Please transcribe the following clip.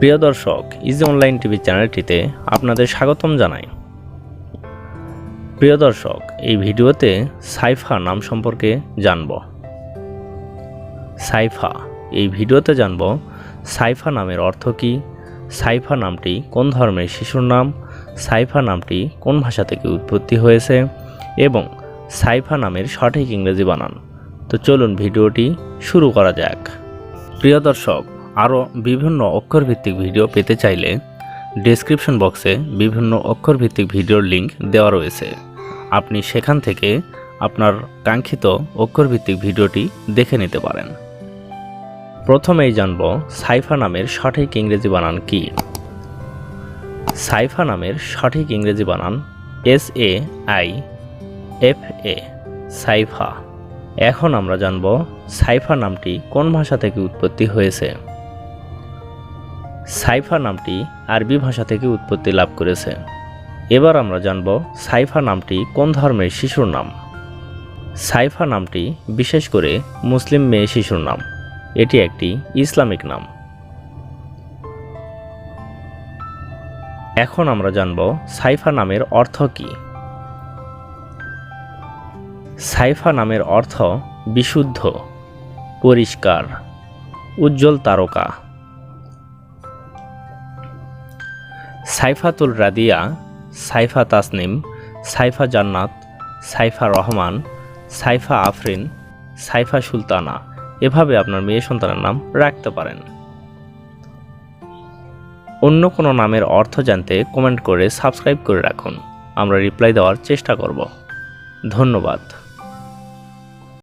প্রিয় দর্শক easy online TV চ্যানেলটিতে আপনাদের স্বাগতম জানাই। প্রিয় দর্শক, এই ভিডিওতে সাইফা নাম সম্পর্কে জানব। সাইফা, এই ভিডিওতে জানব সাইফা নামের অর্থ কী, সাইফা নামটি কোন ধর্মের শিশুর নাম, সাইফা নামটি কোন ভাষা থেকে উৎপত্তি হয়েছে, এবং সাইফা নামের সঠিক ইংরেজি বানান। তো চলুন ভিডিওটি শুরু করা যাক। প্রিয় দর্শক আরও বিভিন্ন অক্ষরভিত্তিক ভিডিও পেতে চাইলে ডেসক্রিপশন বক্সে বিভিন্ন অক্ষরভিত্তিক ভিডিওর লিঙ্ক দেওয়া রয়েছে। আপনি সেখান থেকে আপনার কাঙ্ক্ষিত অক্ষরভিত্তিক ভিডিওটি দেখে নিতে পারেন। প্রথমেই জানব সাইফা নামের সঠিক ইংরেজি বানান কি? সাইফা নামের সঠিক ইংরেজি বানান S A I F A Saifa. এখন আমরা জানব সাইফা নামটি কোন ভাষা থেকে উৎপত্তি হয়েছে। সাইফা নামটি আরবি ভাষা থেকে উৎপত্তি লাভ করেছে। এবার আমরা জানব সাইফা নামটি কোন ধর্মের শিশুর নাম। সাইফা নামটি বিশেষ করে মুসলিম মেয়ে শিশুর নাম। এটি একটি ইসলামিক নাম। এখন আমরা জানব সাইফা নামের অর্থ কী। সাইফা নামের অর্থ বিশুদ্ধ, পরিষ্কার, উজ্জ্বল তারকা। সাইফাতুল রাদিয়া, সাইফা তাসনিম, সাইফা জান্নাত, সাইফা রহমান, সাইফা আফরিন, সাইফা সুলতানা। এভাবে আপনার মেয়ে সন্তানের নাম রাখতে পারেন। অন্য কোনো নামের অর্থ জানতে কমেন্ট করে সাবস্ক্রাইব করে রাখুন। আমরা রিপ্লাই দেওয়ার চেষ্টা করব। ধন্যবাদ।